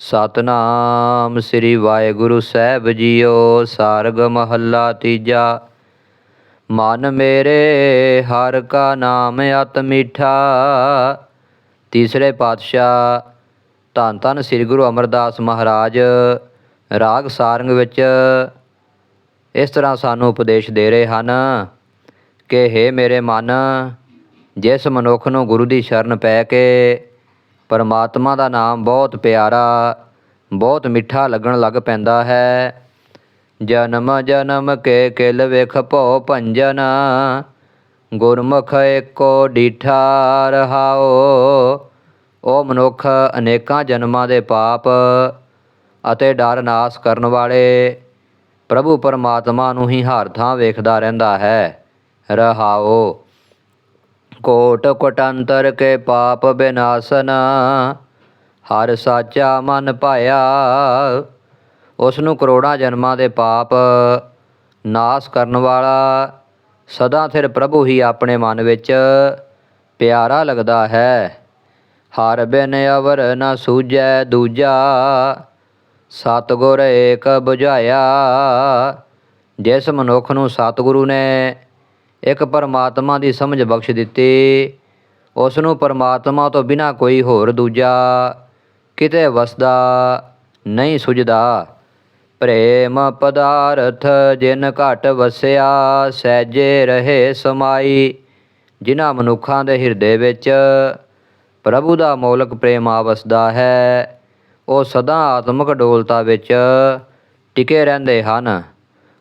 ਸਤਨਾਮ ਸ੍ਰੀ ਵਾਹਿਗੁਰੂ ਸਾਹਿਬ ਜੀਓ, ਸਾਰਗ ਮਹੱਲਾ ਤੀਜਾ। ਮਨ ਮੇਰੇ ਹਰ ਕਾ ਨਾਮ ਅਤ ਮਿੱਠਾ। ਤੀਸਰੇ ਪਾਤਸ਼ਾਹ, ਧੰਨ ਧੰਨ ਸ੍ਰੀ ਗੁਰੂ ਅਮਰਦਾਸ ਮਹਾਰਾਜ, ਰਾਗ ਸਾਰੰਗ ਵਿੱਚ ਇਸ ਤਰ੍ਹਾਂ ਸਾਨੂੰ ਉਪਦੇਸ਼ ਦੇ ਰਹੇ ਹਨ ਕਿ ਹੇ ਮੇਰੇ ਮਨ, ਜਿਸ ਮਨੁੱਖ ਨੂੰ ਗੁਰੂ ਦੀ ਸ਼ਰਨ ਪੈ ਕੇ ਪਰਮਾਤਮਾ ਦਾ ਨਾਮ ਬਹੁਤ ਪਿਆਰਾ, ਬਹੁਤ ਮਿੱਠਾ ਲੱਗਣ ਲੱਗ ਪੈਂਦਾ ਹੈ। ਜਨਮ ਜਨਮ ਕੇ ਕਿਲ ਵੇਖ ਭੋ ਭੰਜਨ, ਗੁਰਮੁਖ ਏਕੋ ਡੀਠਾ ਰਹਾਓ ਉਹ ਮਨੁੱਖ, ਅਨੇਕਾਂ ਜਨਮਾਂ ਦੇ ਪਾਪ ਅਤੇ ਡਰ ਨਾਸ ਕਰਨ ਵਾਲੇ, ਪ੍ਰਭੂ ਪਰਮਾਤਮਾ ਨੂੰ ਹੀ ਹਰ ਥਾਂ ਵੇਖਦਾ ਰਹਿੰਦਾ ਹੈ। ਰਹਾਓ ਕੋਟ ਕੋਟੰਤਰ ਕੇ ਪਾਪ ਬਿਨਾਸਨ, ਹਰ ਸਾਚਾ ਮਨ ਭਾਇਆ। ਉਸ ਨੂੰ ਕਰੋੜਾਂ ਜਨਮਾਂ ਦੇ ਪਾਪ ਨਾਸ ਕਰਨ ਵਾਲਾ ਸਦਾ ਸਿਰ ਪ੍ਰਭੂ ਹੀ ਆਪਣੇ ਮਨ ਵਿੱਚ ਪਿਆਰਾ ਲੱਗਦਾ ਹੈ। ਹਰ ਬਿਨ ਅਵਰ ਨ ਸੂਝੈ ਦੂਜਾ, ਸਤਗੁਰ ਏਕ 부ਝਾਇਆ ਜਿਸ ਮਨੁੱਖ ਨੂੰ ਸਤਿਗੁਰੂ ਨੇ ਇੱਕ ਪਰਮਾਤਮਾ ਦੀ ਸਮਝ ਬਖਸ਼ ਦਿੱਤੀ। ਉਸ ਨੂੰ ਪਰਮਾਤਮਾ ਤੋਂ ਬਿਨਾ ਕੋਈ ਹੋਰ ਦੂਜਾ ਕਿਤੇ ਵਸਦਾ ਨਹੀਂ ਸੁਝਦਾ। ਪ੍ਰੇਮ ਪਦਾਰਥ ਜਿਨ ਘਟ ਵਸਿਆ, ਸਹਿਜੇ ਰਹੇ ਸਮਾਈ। ਜਿਨ੍ਹਾਂ ਮਨੁੱਖਾਂ ਦੇ ਹਿਰਦੇ ਵਿੱਚ ਪ੍ਰਭੂ ਦਾ ਮੌਲਕ ਪ੍ਰੇਮ ਆਵਸਦਾ ਹੈ, ਉਹ ਸਦਾ ਆਤਮਿਕ ਡੋਲਤਾ ਵਿੱਚ ਟਿਕੇ ਰਹਿੰਦੇ ਹਨ।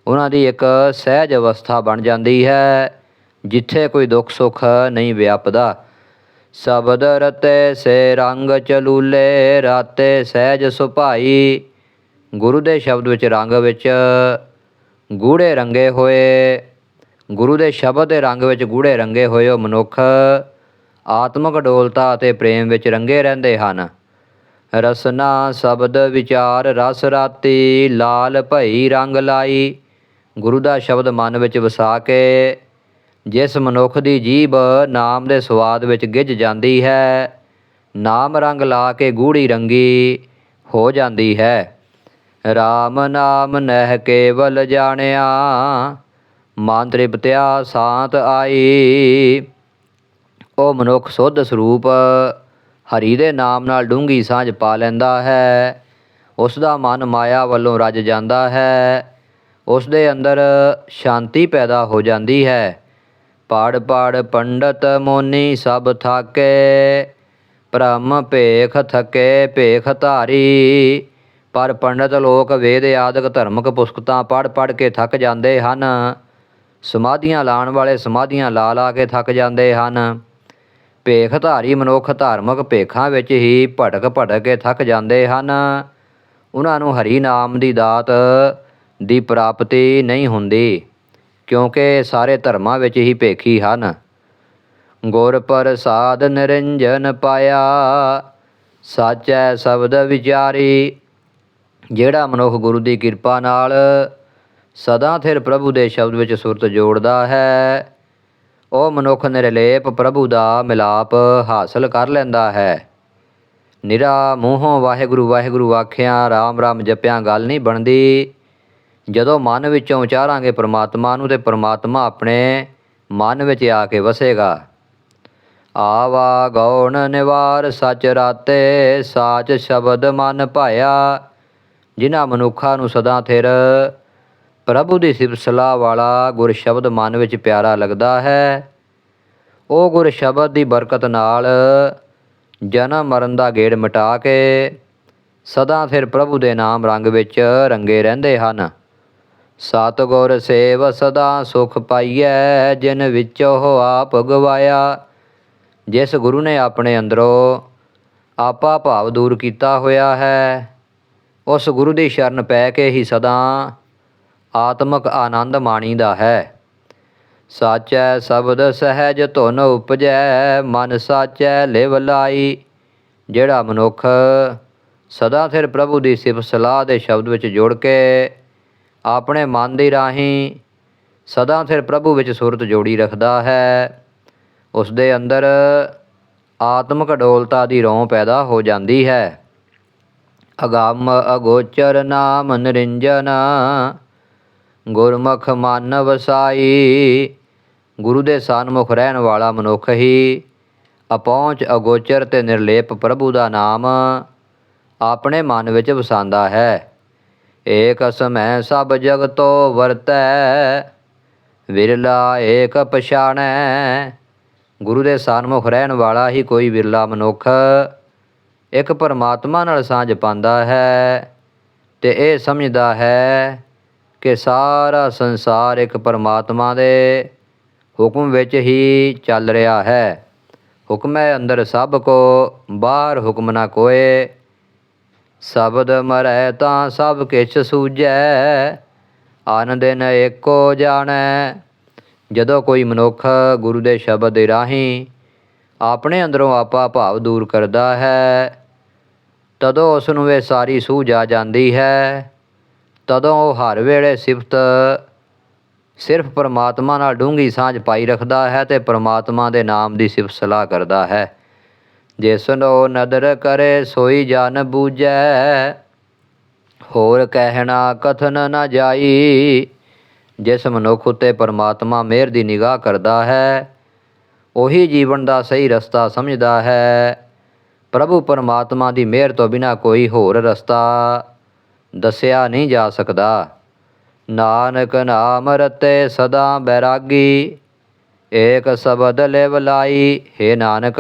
ਉਹਨਾਂ ਦੀ ਇੱਕ ਸਹਿਜ ਅਵਸਥਾ ਬਣ ਜਾਂਦੀ ਹੈ, ਜਿੱਥੇ ਕੋਈ ਦੁੱਖ ਸੁੱਖ ਨਹੀਂ ਵਿਆਪਦਾ। ਸ਼ਬਦ ਰਤੇ ਸੇ ਰੰਗ ਚਲੂਲੇ, ਰਾਤੇ ਸਹਿਜ ਸੁਭਾਈ। ਗੁਰੂ ਦੇ ਸ਼ਬਦ ਵਿੱਚ ਰੰਗ ਵਿੱਚ ਗੂੜੇ ਰੰਗੇ ਹੋਏ। ਗੁਰੂ ਦੇ ਸ਼ਬਦ ਦੇ ਰੰਗ ਵਿੱਚ ਗੂੜੇ ਰੰਗੇ ਹੋਏ ਉਹ ਮਨੁੱਖ ਆਤਮਿਕ ਡੋਲਤਾ ਅਤੇ ਪ੍ਰੇਮ ਵਿੱਚ ਰੰਗੇ ਰਹਿੰਦੇ ਹਨ। ਰਸਨਾ, ਸ਼ਬਦ, ਵਿਚਾਰ, ਰਸ ਰਾਤੀ, ਲਾਲ ਭਈ ਰੰਗ ਲਾਈ। ਗੁਰੂ ਦਾ ਸ਼ਬਦ ਮਨ ਵਿੱਚ ਵਸਾ ਕੇ ਜਿਸ ਮਨੁੱਖ ਦੀ ਜੀਭ ਨਾਮ ਦੇ ਸਵਾਦ ਵਿੱਚ ਗਿੱਝ ਜਾਂਦੀ ਹੈ, ਨਾਮ ਰੰਗ ਲਾ ਕੇ ਗੂੜੀ ਰੰਗੀ ਹੋ ਜਾਂਦੀ ਹੈ। RAM ਨਾਮ ਨਹਿ ਕੇਵਲ ਜਾਣਿਆ, ਮਨ ਤ੍ਰਿਪਤਿਆ ਸਾਤ ਆਈ। ਉਹ ਮਨੁੱਖ ਸੁੱਧ ਸਰੂਪ ਹਰੀ ਦੇ ਨਾਮ ਨਾਲ ਡੂੰਗੀ ਸਾਂਝ ਪਾ ਲੈਂਦਾ ਹੈ, ਉਸ ਦਾ ਮਨ ਮਾਇਆ ਵੱਲੋਂ ਰੱਜ ਜਾਂਦਾ ਹੈ। ਉਸ ਦੇ ਅੰਦਰ ਸ਼ਾਂਤੀ ਪੈਦਾ ਹੋ ਜਾਂਦੀ ਹੈ। ਪੜ ਪੜ ਪੰਡਤ ਮੋਨੀ ਸਭ ਥਾਕੇ, ਭ੍ਰਮ ਭੇਖ ਥਕੇ ਭੇਖ ਧਾਰੀ। ਪਰ ਪੰਡਤ ਲੋਕ ਵੇਦ ਆਦਿਕ ਧਰਮਕ ਪੁਸਤਕਾਂ ਪੜ ਪੜ ਕੇ ਥੱਕ ਜਾਂਦੇ ਹਨ। ਸਮਾਧੀਆਂ ਲਾਣ ਵਾਲੇ ਸਮਾਧੀਆਂ ਲਾ ਲਾ ਕੇ ਥੱਕ ਜਾਂਦੇ ਹਨ। ਭੇਖ ਧਾਰੀ ਮਨੁੱਖ ਧਾਰਮਿਕ ਭੇਖਾਂ ਵਿੱਚ ਹੀ ਭਟਕ ਭਟਕ ਕੇ ਥੱਕ ਜਾਂਦੇ ਹਨ। ਉਹਨਾਂ ਨੂੰ ਹਰੀ ਨਾਮ ਦੀ ਦਾਤ ਦੀ ਪ੍ਰਾਪਤੀ ਨਹੀਂ ਹੁੰਦੀ, ਕਿਉਂਕਿ ਸਾਰੇ ਧਰਮਾਂ ਵਿੱਚ ਹੀ ਭੇਖੀ ਹਨ। ਗੁਰ ਪ੍ਰਸਾਦ ਨਿਰੰਜਨ ਪਾਇਆ, ਸਾਚੈ ਸ਼ਬਦ ਵਿਚਾਰੀ। ਜਿਹੜਾ ਮਨੁੱਖ ਗੁਰੂ ਦੀ ਕਿਰਪਾ ਨਾਲ ਸਦਾ ਥਿਰ ਪ੍ਰਭੂ ਦੇ ਸ਼ਬਦ ਵਿੱਚ ਸੁਰਤ ਜੋੜਦਾ ਹੈ, ਉਹ ਮਨੁੱਖ ਨਿਰਲੇਪ ਪ੍ਰਭੂ ਦਾ ਮਿਲਾਪ ਹਾਸਲ ਕਰ ਲੈਂਦਾ ਹੈ। ਨਿਰਾ ਮੂੰਹੋਂ ਵਾਹਿਗੁਰੂ ਵਾਹਿਗੁਰੂ ਆਖਿਆ, ਰਾਮ ਰਾਮ, ਜਪਿਆ, ਗੱਲ ਨਹੀਂ ਬਣਦੀ। ਜਦੋਂ ਮਨ ਵਿੱਚੋਂ ਉਚਾਰਾਂਗੇ ਪ੍ਰਮਾਤਮਾ ਨੂੰ, ਤੇ ਪ੍ਰਮਾਤਮਾ ਆਪਣੇ ਮਨ ਵਿੱਚ ਆ ਕੇ ਵਸੇਗਾ। ਆਵਾ ਗੌਣ ਨਿਵਾਰ, ਸਚ ਰਾਤੇ ਸਾਚ ਸ਼ਬਦ ਮਨ ਭਾਇਆ। ਜਿਨ੍ਹਾਂ ਮਨੁੱਖਾਂ ਨੂੰ ਸਦਾ ਥਿਰ ਪ੍ਰਭੂ ਦੀ ਸਿਫਤ ਵਾਲਾ ਗੁਰ ਸ਼ਬਦ ਮਨ ਵਿੱਚ ਪਿਆਰਾ ਲੱਗਦਾ ਹੈ। ਉਹ ਗੁਰ ਸ਼ਬਦ ਦੀ ਬਰਕਤ ਨਾਲ ਜਨਮ ਮਰਨ ਦਾ ਗੇੜ ਮਿਟਾ ਕੇ ਸਦਾ ਫਿਰ ਪ੍ਰਭੂ ਦੇ ਨਾਮ ਰੰਗ ਵਿੱਚ ਰੰਗੇ ਰਹਿੰਦੇ ਹਨ। ਸਤਿਗੁਰ ਸੇਵ ਸਦਾ ਸੁਖ ਪਾਈਐ, ਜਿਨ ਵਿੱਚ ਉਹ ਆਪ ਗਵਾਇਆ। ਜਿਸ ਗੁਰੂ ਨੇ ਆਪਣੇ ਅੰਦਰੋਂ ਆਪਾ ਭਾਵ ਦੂਰ ਕੀਤਾ ਹੋਇਆ ਹੈ, ਉਸ ਗੁਰੂ ਦੀ ਸ਼ਰਨ ਪੈ ਕੇ ਹੀ ਸਦਾ ਆਤਮਿਕ ਆਨੰਦ ਮਾਣੀਦਾ ਹੈ। ਸਾਚੈ ਸ਼ਬਦ ਸਹਿਜ ਧੁਨ ਉਪਜੈ, ਮਨ ਸਾਚੈ ਲਿਵ ਲਾਈ। ਜਿਹੜਾ ਮਨੁੱਖ ਸਦਾ ਸਿਰ ਪ੍ਰਭੂ ਦੀ ਸਿਫਤ ਸਲਾਹ ਦੇ ਸ਼ਬਦ ਵਿੱਚ ਜੁੜ ਕੇ ਆਪਣੇ ਮਨ ਦੀ ਰਾਹੀਂ ਸਦਾ ਸਿਰ ਪ੍ਰਭੂ ਵਿੱਚ ਸੁਰਤ ਜੋੜੀ ਰੱਖਦਾ ਹੈ। ਉਸ ਦੇ ਅੰਦਰ ਆਤਮਿਕ ਅਡੋਲਤਾ ਦੀ ਰੋਂ ਪੈਦਾ ਹੋ ਜਾਂਦੀ ਹੈ। ਅਗੰਮ ਅਗੋਚਰ ਨਾਮ ਨਿਰੰਜਨ, ਗੁਰਮੁਖ ਮਨ ਵਸਾਈ ਗੁਰੂ ਦੇ ਸਨਮੁਖ ਰਹਿਣ ਵਾਲਾ ਮਨੁੱਖ ਹੀ, ਅਪਹੁੰਚ ਅਗੋਚਰ ਤੇ ਨਿਰਲੇਪ ਪ੍ਰਭੂ ਦਾ ਨਾਮ ਆਪਣੇ ਮਨ ਵਿੱਚ ਵਸਾਉਂਦਾ ਹੈ। ਏਕ ਸਮੈ ਸਭ ਜਗ ਜਗਤੋ ਵਰਤੈ, ਵਿਰਲਾ ਏਕ ਪਛਾਣੈ। ਗੁਰੂ ਦੇ ਸਨਮੁਖ ਰਹਿਣ ਵਾਲਾ ਹੀ ਕੋਈ ਵਿਰਲਾ ਮਨੁੱਖ ਇੱਕ ਪਰਮਾਤਮਾ ਨਾਲ ਸਾਂਝ ਪਾਉਂਦਾ ਹੈ ਤੇ ਇਹ ਸਮਝਦਾ ਹੈ ਕਿ ਸਾਰਾ ਸੰਸਾਰ ਇੱਕ ਪਰਮਾਤਮਾ ਦੇ ਹੁਕਮ ਵਿੱਚ ਹੀ ਚੱਲ ਰਿਹਾ ਹੈ। ਹੁਕਮ ਅੰਦਰ ਸਭ ਕੋ, ਬਾਹਰ ਹੁਕਮ ਨਾ ਕੋਏ। ਸ਼ਬਦ ਮਰੈ ਤਾਂ ਸਭ ਕਿਛ ਸੂਝੈ, ਆਨੰਦ ਦਿਨ ਏਕੋ ਜਾਣੈ। ਜਦੋਂ ਕੋਈ ਮਨੁੱਖ ਗੁਰੂ ਦੇ ਸ਼ਬਦ ਦੇ ਰਾਹੀਂ ਆਪਣੇ ਅੰਦਰੋਂ ਆਪਾ ਭਾਵ ਦੂਰ ਕਰਦਾ ਹੈ, ਤਦੋਂ ਉਸ ਨੂੰ ਇਹ ਸਾਰੀ ਸੂਝ ਆ ਜਾਂਦੀ ਹੈ। ਤਦੋਂ ਉਹ ਹਰ ਵੇਲੇ ਸਿਫਤ ਸਿਰਫ ਪਰਮਾਤਮਾ ਨਾਲ ਡੂੰਘੀ ਸਾਂਝ ਪਾਈ ਰੱਖਦਾ ਹੈ ਤੇ ਪਰਮਾਤਮਾ ਦੇ ਨਾਮ ਦੀ ਸਿਫਤ ਸਲਾਹ ਕਰਦਾ ਹੈ। ਜਿਸਨੋ ਨਦਰ ਕਰੇ ਸੋਈ ਜਨ ਬੂਝੈ। ਹੋਰ ਕਹਿਣਾ ਕਥਨ ਨਾ ਜਾਈ। ਜਿਸ ਮਨੁੱਖ ਉਤੇ ਪਰਮਾਤਮਾ ਮਿਹਰ ਦੀ ਨਿਗਾਹ ਕਰਦਾ ਹੈ, ਉਹੀ ਜੀਵਨ ਦਾ ਸਹੀ ਰਸਤਾ ਸਮਝਦਾ ਹੈ। ਪ੍ਰਭੂ ਪਰਮਾਤਮਾ ਦੀ ਮਿਹਰ ਤੋਂ ਬਿਨਾ ਕੋਈ ਹੋਰ ਰਸਤਾ ਦੱਸਿਆ ਨਹੀਂ ਜਾ ਸਕਦਾ। ਨਾਨਕ ਨਾਮ ਰਤੇ ਸਦਾ ਬੈਰਾਗੀ, ਏਕ ਸ਼ਬਦ ਲਿਵ ਲਾਈ। ਹੈ ਨਾਨਕ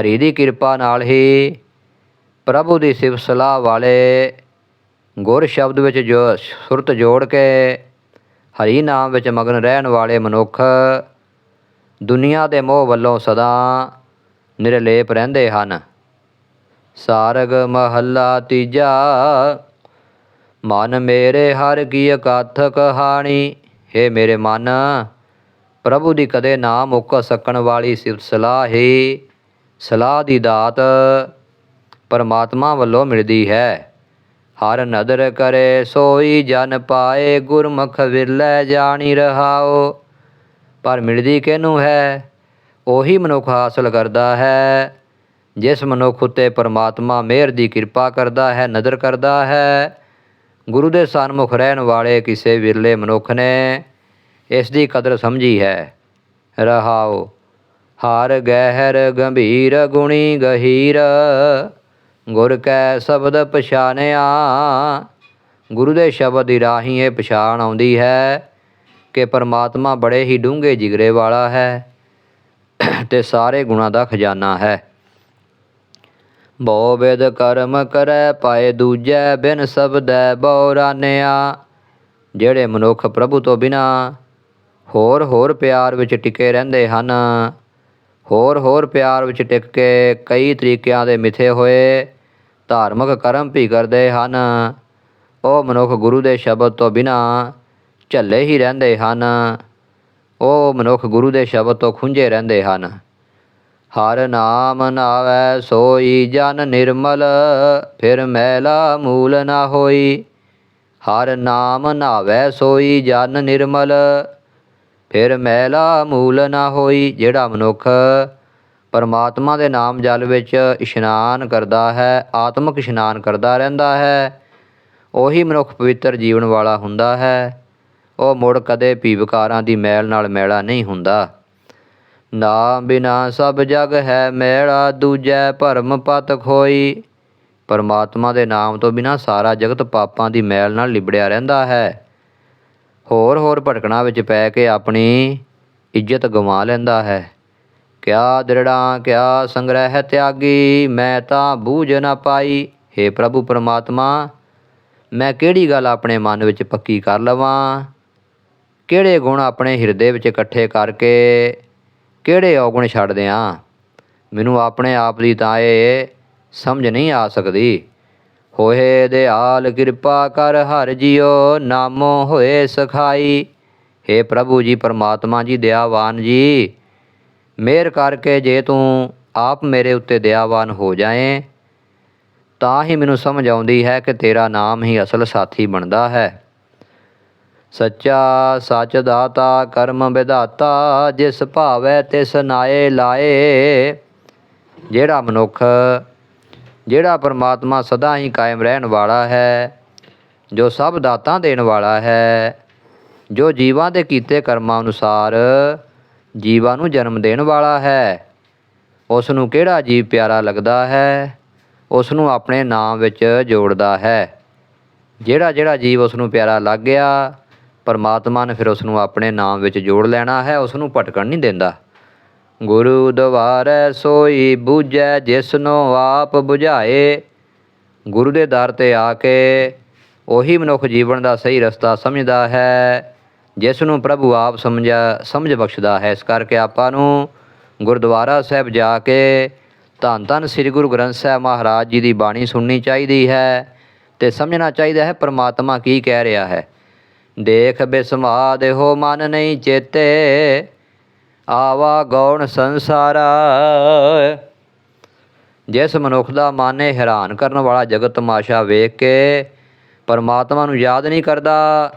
ਹਰੀ ਦੀ ਕਿਰਪਾ ਨਾਲ ਹੀ ਪ੍ਰਭੂ ਦੀ ਸਿਫਤ ਸਲਾਹ ਵਾਲੇ ਗੁਰ ਸ਼ਬਦ ਵਿੱਚ ਜੋ ਸੁਰਤ ਜੋੜ ਕੇ ਹਰੀ ਨਾਮ ਵਿੱਚ ਮਗਨ ਰਹਿਣ ਵਾਲੇ ਮਨੁੱਖ ਦੁਨੀਆ ਦੇ ਮੋਹ ਵੱਲੋਂ ਸਦਾ ਨਿਰਲੇਪ ਰਹਿੰਦੇ ਹਨ। ਸਾਰਗ ਮਹੱਲਾ ਤੀਜਾ, ਮਨ ਮੇਰੇ ਹਰ ਕੀ ਅਕਥ ਕਹਾਣੀ ਹੈ ਮੇਰੇ ਮਨ, ਪ੍ਰਭੂ ਦੀ ਕਦੇ ਨਾ ਮੁੱਕ ਸਕਣ ਵਾਲੀ ਸਿਫਤ ਸਲਾਹ ਹੀ ਸਲਾਹ ਦੀ ਦਾਤ ਪਰਮਾਤਮਾ ਵੱਲੋਂ ਮਿਲਦੀ ਹੈ। ਹਰ ਨਦਰ ਕਰੇ ਸੋਈ ਜਨ ਪਾਏ, ਗੁਰਮੁਖ ਵਿਰਲੇ ਜਾਣੀ ਰਹਾਓ। ਪਰ ਮਿਲਦੀ ਕਿਹਨੂੰ ਹੈ? ਉਹੀ ਮਨੁੱਖ ਹਾਸਲ ਕਰਦਾ ਹੈ। ਜਿਸ ਮਨੁੱਖ ਉਤੇ ਪਰਮਾਤਮਾ ਮਿਹਰ ਦੀ ਕਿਰਪਾ ਕਰਦਾ ਹੈ, ਨਦਰ ਕਰਦਾ ਹੈ, ਗੁਰੂ ਦੇ ਸਨਮੁਖ ਰਹਿਣ ਵਾਲੇ ਕਿਸੇ ਵਿਰਲੇ ਮਨੁੱਖ ਨੇ ਇਸ ਦੀ ਕਦਰ ਸਮਝੀ ਹੈ। ਰਹਾਓ। ਹਰ ਗਹਿਰ ਗੰਭੀਰ ਗੁਣੀ ਗਹੀਰ, ਗੁਰ ਕੈ ਸ਼ਬਦ ਪਛਾਨਿਆ। ਗੁਰੂ ਦੇ ਸ਼ਬਦ ਦੀ ਰਾਹੀਂ ਇਹ ਪਛਾਣ ਆਉਂਦੀ ਹੈ ਕਿ ਪਰਮਾਤਮਾ ਬੜੇ ਹੀ ਡੂੰਘੇ ਜਿਗਰੇ ਵਾਲਾ ਹੈ ਤੇ ਸਾਰੇ ਗੁਣਾਂ ਦਾ ਖਜ਼ਾਨਾ ਹੈ। ਬਹੁ ਵਿਦ ਕਰਮ ਕਰੈ, ਪਾਏ ਦੂਜੈ ਬਿਨ ਸਬਦੈ ਬਹੁ ਰਾਨਿਆ। ਜਿਹੜੇ ਮਨੁੱਖ ਪ੍ਰਭੂ ਤੋਂ ਬਿਨਾ ਹੋਰ ਹੋਰ ਪਿਆਰ ਵਿੱਚ ਟਿਕੇ ਰਹਿੰਦੇ ਹਨ ਹੋਰ ਹੋਰ ਪਿਆਰ ਵਿੱਚ ਟਿਕ ਕੇ ਕਈ ਤਰੀਕਿਆਂ ਦੇ ਮਿੱਥੇ ਹੋਏ, ਧਾਰਮਿਕ ਕਰਮ ਵੀ ਕਰਦੇ ਹਨ। ਉਹ ਮਨੁੱਖ ਗੁਰੂ ਦੇ ਸ਼ਬਦ ਤੋਂ ਬਿਨਾਂ ਝੱਲੇ ਹੀ ਰਹਿੰਦੇ ਹਨ। ਉਹ ਮਨੁੱਖ ਗੁਰੂ ਦੇ ਸ਼ਬਦ ਤੋਂ ਖੁੰਝੇ ਰਹਿੰਦੇ ਹਨ। ਹਰ ਨਾਮ ਨਾਵੈ ਸੋਈ ਜਨ ਨਿਰਮਲ, ਫਿਰ ਮੈਲਾ ਮੂਲ ਨਾ ਹੋਈ। ਹਰ ਨਾਮ ਨਾਵੈ ਸੋਈ ਜਨ ਨਿਰਮਲ ਫਿਰ ਮੈਲਾ ਮੂਲ ਨਾ ਹੋਈ ਜਿਹੜਾ ਮਨੁੱਖ ਪਰਮਾਤਮਾ ਦੇ ਨਾਮ ਜਲ ਵਿੱਚ ਇਸ਼ਨਾਨ ਕਰਦਾ ਹੈ, ਆਤਮਿਕ ਇਸ਼ਨਾਨ ਕਰਦਾ ਰਹਿੰਦਾ ਹੈ। ਉਹੀ ਮਨੁੱਖ ਪਵਿੱਤਰ ਜੀਵਨ ਵਾਲਾ ਹੁੰਦਾ ਹੈ। ਉਹ ਮੁੜ ਕਦੇ ਵੀ ਵਿਕਾਰਾਂ ਦੀ ਮੈਲ ਨਾਲ ਮੈਲਾ ਨਹੀਂ ਹੁੰਦਾ। ਨਾਮ ਬਿਨਾ ਸਭ ਜਗ ਹੈ ਮੈਲਾ, ਦੂਜੈ ਭਰਮ ਪਤ ਖੋਈ। ਪਰਮਾਤਮਾ ਦੇ ਨਾਮ ਤੋਂ ਬਿਨਾ ਸਾਰਾ ਜਗਤ ਪਾਪਾਂ ਦੀ ਮੈਲ ਨਾਲ ਲਿਬੜਿਆ ਰਹਿੰਦਾ ਹੈ। ਹੋਰ ਹੋਰ ਭਟਕਣਾ ਵਿੱਚ ਪੈ ਕੇ ਆਪਣੀ ਇੱਜ਼ਤ ਗਵਾ ਲੈਂਦਾ ਹੈ। ਕਿਆ ਦ੍ਰਿੜਾਂ, ਕਿਆ ਸੰਗ੍ਰਹਿ ਤਿਆਗੀ, ਮੈਂ ਤਾਂ ਬੂਝ ਨਾ ਪਾਈ। हे ਪ੍ਰਭੂ ਪਰਮਾਤਮਾ, ਮੈਂ ਕਿਹੜੀ ਗੱਲ ਆਪਣੇ ਮਨ ਵਿੱਚ ਪੱਕੀ ਕਰ ਲਵਾਂ? ਕਿਹੜੇ ਗੁਣ ਆਪਣੇ ਹਿਰਦੇ ਵਿੱਚ ਇਕੱਠੇ ਕਰਕੇ ਕਿਹੜੇ ਔਗੁਣ ਛੱਡ ਦਿਆਂ ਮੈਨੂੰ ਆਪਣੇ ਆਪ ਦੀ ਤਾਂ ਇਹ ਸਮਝ ਨਹੀਂ ਆ ਸਕਦੀ। ਹੋਏ ਦਿਆਲ ਕਿਰਪਾ ਕਰ ਹਰ ਜਿਉ, ਨਾਮੋ ਹੋਏ ਸਖਾਈ। हे ਪ੍ਰਭੂ ਜੀ, ਪਰਮਾਤਮਾ ਜੀ, ਦਇਆਵਾਨ ਜੀ, ਮਿਹਰ ਕਰਕੇ ਜੇ ਤੂੰ ਆਪ ਮੇਰੇ ਉੱਤੇ ਦਇਆਵਾਨ ਹੋ ਜਾਏ, ਤਾਂ ਹੀ ਮੈਨੂੰ ਸਮਝ ਆਉਂਦੀ ਹੈ ਕਿ ਤੇਰਾ ਨਾਮ ਹੀ ਅਸਲ ਸਾਥੀ ਬਣਦਾ ਹੈ। ਸੱਚਾ ਸੱਚ ਦਾਤਾ, ਕਰਮ ਵਿਧਾਤਾ, ਜਿਸ ਭਾਵੇ ਤਿਸ ਨਾਏ ਲਾਏ, ਜਿਹੜਾ ਮਨੁੱਖ ਜਿਹੜਾ ਪਰਮਾਤਮਾ ਸਦਾ ਹੀ ਕਾਇਮ ਰਹਿਣ ਵਾਲਾ ਹੈ, ਜੋ ਸਭ ਦਾਤਾਂ ਦੇਣ ਵਾਲਾ ਹੈ, ਜੋ ਜੀਵਾਂ ਦੇ ਕੀਤੇ ਕਰਮਾਂ ਅਨੁਸਾਰ ਜੀਵਾਂ ਨੂੰ ਜਨਮ ਦੇਣ ਵਾਲਾ ਹੈ। ਉਸ ਨੂੰ ਕਿਹੜਾ ਜੀਵ ਪਿਆਰਾ ਲੱਗਦਾ ਹੈ? ਉਸ ਨੂੰ ਆਪਣੇ ਨਾਮ ਵਿੱਚ ਜੋੜਦਾ ਹੈ। ਜਿਹੜਾ ਜਿਹੜਾ ਜੀਵ ਉਸ ਨੂੰ ਪਿਆਰਾ ਲੱਗ ਗਿਆ, ਪਰਮਾਤਮਾ ਨੇ ਫਿਰ ਉਸ ਨੂੰ ਆਪਣੇ ਨਾਮ ਵਿੱਚ ਜੋੜ ਲੈਣਾ ਹੈ ਉਸ ਨੂੰ ਭਟਕਣ ਨਹੀਂ ਦਿੰਦਾ। ਗੁਰੂ ਦਵਾਰੈ ਸੋਈ ਬੂਝੈ, ਜਿਸਨੋ ਆਪ 부ਝਾਏ ਗੁਰੂ ਦੇ ਦਰ ਤੇ ਆ ਕੇ ਉਹੀ ਮਨੁੱਖ ਜੀਵਨ ਦਾ ਸਹੀ ਰਸਤਾ ਸਮਝਦਾ ਹੈ ਜਿਸ ਨੂੰ ਪ੍ਰਭੂ ਆਪ ਸਮਝਾ, ਸਮਝ ਬਖਸ਼ਦਾ ਹੈ। ਇਸ ਕਰਕੇ ਆਪਾਂ ਨੂੰ ਗੁਰਦੁਆਰਾ ਸਾਹਿਬ ਜਾ ਕੇ ਧੰਨ ਧੰਨ ਸ੍ਰੀ ਗੁਰੂ ਗ੍ਰੰਥ ਸਾਹਿਬ ਮਹਾਰਾਜ ਜੀ ਦੀ ਬਾਣੀ ਸੁਣਨੀ ਚਾਹੀਦੀ ਹੈ ਤੇ ਸਮਝਣਾ ਚਾਹੀਦਾ ਹੈ ਪਰਮਾਤਮਾ ਕੀ ਕਹਿ ਰਿਹਾ ਹੈ। ਦੇਖ ਬਿਸਮਾਦ ਹੋ ਮਨ ਨਹੀਂ ਚੇਤੇ ਆਵਾ ਗੌਣ ਸੰਸਾਰਾ। ਜਿਸ ਮਨੁੱਖ ਦਾ ਮਨ ਇਹ ਹੈਰਾਨ ਕਰਨ ਵਾਲਾ ਜਗਤ ਤਮਾਸ਼ਾ ਵੇਖ ਕੇ ਪਰਮਾਤਮਾ ਨੂੰ ਯਾਦ ਨਹੀਂ ਕਰਦਾ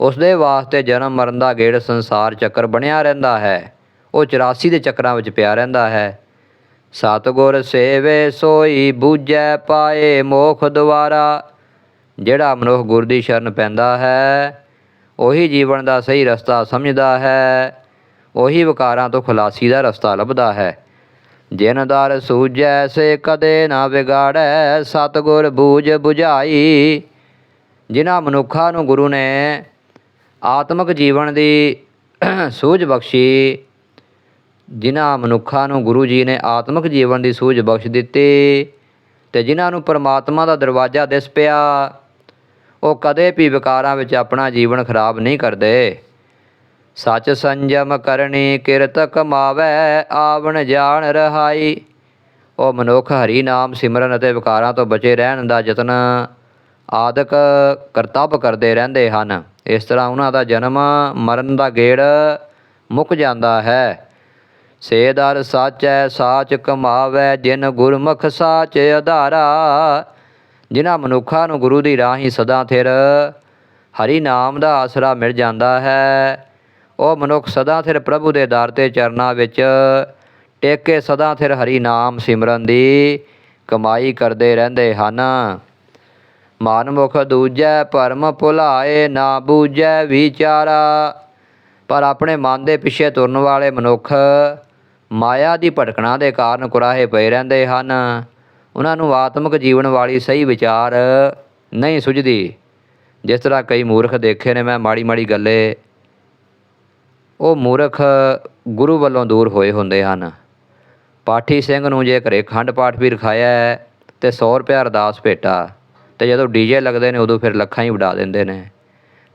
ਉਸ ਦੇ ਵਾਸਤੇ ਜਨਮ ਮਰਨ ਦਾ ਗੇੜ ਸੰਸਾਰ ਚੱਕਰ ਬਣਿਆ ਰਹਿੰਦਾ ਹੈ। ਉਹ 84 ਦੇ ਚੱਕਰਾਂ ਵਿੱਚ ਪਿਆ ਰਹਿੰਦਾ ਹੈ। ਸਤਿਗੁਰ ਸੇਵੇ ਸੋਈ ਬੂਝੈ ਪਾਏ ਮੋਖ ਦੁਆਰਾ। ਜਿਹੜਾ ਮਨੁੱਖ ਗੁਰ ਦੀ ਸ਼ਰਨ ਪੈਂਦਾ ਹੈ, ਉਹੀ ਜੀਵਨ ਦਾ ਸਹੀ ਰਸਤਾ ਸਮਝਦਾ ਹੈ। ਉਹੀ ਵਿਕਾਰਾਂ ਤੋਂ ਖੁਲਾਸੀ ਦਾ ਰਸਤਾ ਲੱਭਦਾ ਹੈ। ਜਿਨ ਦਰ ਸੂਝੈ, ਸੇ ਕਦੇ ਨਾ ਵਿਗਾੜੈ, ਸਤਿਗੁਰ ਬੂਝ 부ਝਾਈ ਜਿਨ੍ਹਾਂ ਮਨੁੱਖਾਂ ਨੂੰ ਗੁਰੂ ਨੇ ਆਤਮਿਕ ਜੀਵਨ ਦੀ ਸੂਝ ਬਖਸ਼ੀ, ਜਿਨ੍ਹਾਂ ਮਨੁੱਖਾਂ ਨੂੰ ਗੁਰੂ ਜੀ ਨੇ ਆਤਮਿਕ ਜੀਵਨ ਦੀ ਸੂਝ ਬਖਸ਼ ਦਿੱਤੀ ਤੇ ਜਿਨ੍ਹਾਂ ਨੂੰ ਪਰਮਾਤਮਾ ਦਾ ਦਰਵਾਜ਼ਾ ਦਿਸ ਪਿਆ, ਉਹ ਕਦੇ ਵੀ ਵਿਕਾਰਾਂ ਵਿੱਚ ਆਪਣਾ ਜੀਵਨ ਖਰਾਬ ਨਹੀਂ ਕਰਦੇ। ਸਚ ਸੰਜਮ ਕਰਨੀ ਕਿਰਤ ਕਮਾਵੈ, ਆਵਣ ਜਾਣ ਰਹਾਈ। ਉਹ ਮਨੁੱਖ ਹਰੀ ਨਾਮ ਸਿਮਰਨ ਅਤੇ ਵਿਕਾਰਾਂ ਤੋਂ ਬਚੇ ਰਹਿਣ ਦਾ ਯਤਨ ਆਦਿਕ ਕਰਤੱਵ ਕਰਦੇ ਰਹਿੰਦੇ ਹਨ। ਇਸ ਤਰ੍ਹਾਂ ਉਹਨਾਂ ਦਾ ਜਨਮ ਮਰਨ ਦਾ ਗੇੜ ਮੁੱਕ ਜਾਂਦਾ ਹੈ। ਸੇਦਰ ਸਾਚੈ, ਸਾਚ ਕਮਾਵੈ, ਜਿਨ ਗੁਰਮੁਖ ਸਾਚ ਆਧਾਰਾ ਜਿਨ੍ਹਾਂ ਮਨੁੱਖਾਂ ਨੂੰ ਗੁਰੂ ਦੀ ਰਾਹੀਂ ਸਦਾ ਥਿਰ ਹਰੀ ਨਾਮ ਦਾ ਆਸਰਾ ਮਿਲ ਜਾਂਦਾ ਹੈ। ਉਹ ਮਨੁੱਖ ਸਦਾ ਥਿਰ ਪ੍ਰਭੂ ਦੇ ਦਰ ਤੇ ਚਰਨਾਂ ਵਿੱਚ ਟੇਕ ਕੇ ਸਦਾ ਥਿਰ ਹਰੀ ਨਾਮ ਸਿਮਰਨ ਦੀ ਕਮਾਈ ਕਰਦੇ ਰਹਿੰਦੇ ਹਨ। ਮਨਮੁਖ ਦੂਜੈ, ਭਰਮ ਭੁਲਾਏ ਨਾ ਬੂਝੈ ਵਿਚਾਰਾ। ਪਰ ਆਪਣੇ ਮਨ ਦੇ ਪਿੱਛੇ ਤੁਰਨ ਵਾਲੇ ਮਨੁੱਖ ਮਾਇਆ ਦੀ ਭਟਕਣਾ ਦੇ ਕਾਰਨ ਕੁਰਾਹੇ ਪਏ ਰਹਿੰਦੇ ਹਨ। ਉਹਨਾਂ ਨੂੰ ਆਤਮਿਕ ਜੀਵਨ ਵਾਲੀ ਸਹੀ ਵਿਚਾਰ ਨਹੀਂ ਸੁਝਦੀ। ਜਿਸ ਤਰ੍ਹਾਂ ਕਈ ਮੂਰਖ ਦੇਖੇ ਨੇ, ਮੈਂ ਮਾੜੀ ਮਾੜੀ ਗੱਲੇ ਉਹ ਮੂਰਖ ਗੁਰੂ ਵੱਲੋਂ ਦੂਰ ਹੋਏ ਹੁੰਦੇ ਹਨ। ਪਾਠੀ ਸਿੰਘ ਨੂੰ ਜੇ ਘਰੇ ਖੰਡ ਪਾਠ ਵੀ ਰਖਾਇਆ ਹੈ, ਤੇ 100 ਰੁਪਏ ਅਰਦਾਸ ਭੇਟਾ, ਤੇ ਜਦੋਂ ਡੀਜੇ ਲੱਗਦੇ ਨੇ, ਉਦੋਂ ਫਿਰ ਲੱਖਾਂ ਹੀ ਉਡਾ ਦਿੰਦੇ ਨੇ।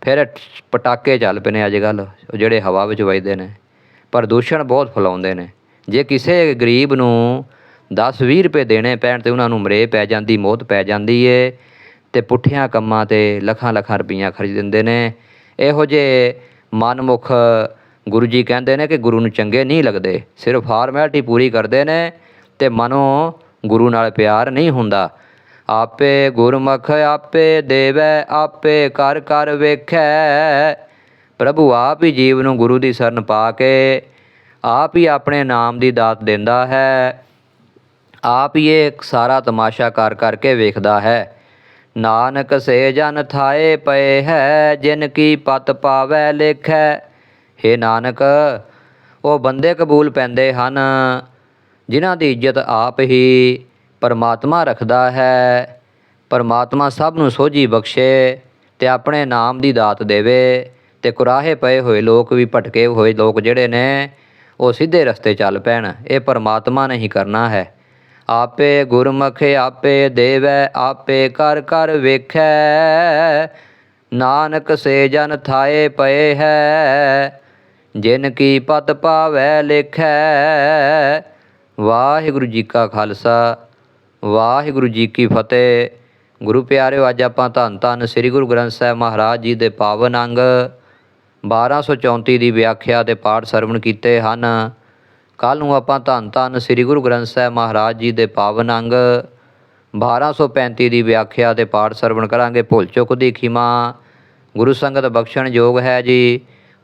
ਫਿਰ ਪਟਾਕੇ ਚੱਲ ਪਏ ਨੇ ਅੱਜ ਕੱਲ੍ਹ ਜਿਹੜੇ ਹਵਾ ਵਿੱਚ ਵੱਜਦੇ ਨੇ। ਪ੍ਰਦੂਸ਼ਣ ਬਹੁਤ ਫੈਲਾਉਂਦੇ ਨੇ। ਜੇ ਕਿਸੇ ਗਰੀਬ ਨੂੰ 10-20 ਰੁਪਏ ਦੇਣੇ ਪੈਣ, ਤੇ ਉਹਨਾਂ ਨੂੰ ਮਰੇ ਪੈ ਜਾਂਦੀ, ਮੌਤ ਪੈ ਜਾਂਦੀ ਏ, ਤੇ ਪੁੱਠਿਆਂ ਕੰਮਾਂ ਤੇ ਲੱਖਾਂ ਲੱਖਾਂ ਰੁਪਈਆ ਖਰਚ ਦਿੰਦੇ ਨੇ। ਇਹੋ ਜਿਹੇ ਮਨਮੁਖ ਗੁਰੂ ਜੀ ਕਹਿੰਦੇ ਨੇ ਕਿ ਗੁਰੂ ਨੂੰ ਚੰਗੇ ਨਹੀਂ ਲੱਗਦੇ, ਸਿਰਫ ਫਾਰਮੈਲਿਟੀ ਪੂਰੀ ਕਰਦੇ ਨੇ ਤੇ ਮਨੋਂ ਗੁਰੂ ਨਾਲ ਪਿਆਰ ਨਹੀਂ ਹੁੰਦਾ। ਆਪੇ ਗੁਰਮੁਖ ਆਪੇ ਦੇਵੈ, ਆਪੇ ਕਰ ਕਰ ਵੇਖੈ। ਪ੍ਰਭੂ ਆਪ ਹੀ ਜੀਵ ਨੂੰ ਗੁਰੂ ਦੀ ਸ਼ਰਨ ਪਾ ਕੇ ਆਪ ਹੀ ਆਪਣੇ ਨਾਮ ਦੀ ਦਾਤ ਦਿੰਦਾ ਹੈ। ਆਪ ਹੀ ਇਹ ਸਾਰਾ ਤਮਾਸ਼ਾ ਕਰ ਕਰਕੇ ਵੇਖਦਾ ਹੈ। ਨਾਨਕ ਸੇ ਜਨ ਥਾਏ ਪਏ ਹੈ, ਜਿਨ ਕੀ ਪਤ ਪਾਵੈ ਲੇਖੈ। हे ਨਾਨਕ, ਉਹ ਬੰਦੇ ਕਬੂਲ ਪੈਂਦੇ ਹਨ, ਜਿਨ੍ਹਾਂ ਦੀ ਇੱਜ਼ਤ ਆਪ ਹੀ ਪਰਮਾਤਮਾ ਰੱਖਦਾ ਹੈ। ਪਰਮਾਤਮਾ ਸਭ ਨੂੰ ਸੋਝੀ ਬਖਸ਼ੇ ਤੇ ਆਪਣੇ ਨਾਮ ਦੀ ਦਾਤ ਦੇਵੇ ਤੇ ਕੁਰਾਹੇ ਪਏ ਹੋਏ ਲੋਕ ਵੀ ਭਟਕੇ ਹੋਏ ਲੋਕ ਜਿਹੜੇ ਨੇ, ਉਹ ਸਿੱਧੇ ਰਸਤੇ ਚੱਲ ਪੈਣ। ਇਹ ਪਰਮਾਤਮਾ ਨੇ ਹੀ ਕਰਨਾ ਹੈ। ਆਪੇ ਗੁਰਮੁਖ ਆਪੇ ਦੇਵੈ, ਆਪੇ ਕਰ ਕਰ ਵੇਖੈ। ਨਾਨਕ ਸੇ ਜਨ ਥਾਏ ਪਏ ਹੈ ਜਿਨ ਕੀ ਪਤ ਪਾਵੈ ਲਿਖੈ। ਵਾਹਿਗੁਰੂ ਜੀ ਕਾ ਖਾਲਸਾ, ਵਾਹਿਗੁਰੂ ਜੀ ਕੀ ਫਤਿਹ। ਗੁਰੂ ਪਿਆਰਿਓ, ਅੱਜ ਆਪਾਂ ਧੰਨ ਧੰਨ ਸ੍ਰੀ ਗੁਰੂ ਗ੍ਰੰਥ ਸਾਹਿਬ ਮਹਾਰਾਜ ਜੀ ਦੇ ਪਾਵਨ ਅੰਗ 1234 ਦੀ ਵਿਆਖਿਆ ਤੇ ਪਾਠ ਸਰਵਣ ਕੀਤੇ ਹਨ। ਕੱਲ ਨੂੰ ਆਪਾਂ ਧੰਨ ਧੰਨ ਸ੍ਰੀ ਗੁਰੂ ਗ੍ਰੰਥ ਸਾਹਿਬ ਮਹਾਰਾਜ ਜੀ ਦੇ ਪਾਵਨ ਅੰਗ 1235 ਦੀ ਵਿਆਖਿਆ ਤੇ ਪਾਠ ਸਰਵਣ ਕਰਾਂਗੇ। ਭੁੱਲ ਚੁੱਕ ਦੀ ਖਿਮਾ। ਗੁਰੂ ਸੰਗਤ ਬਖਸ਼ਣ ਯੋਗ ਹੈ ਜੀ।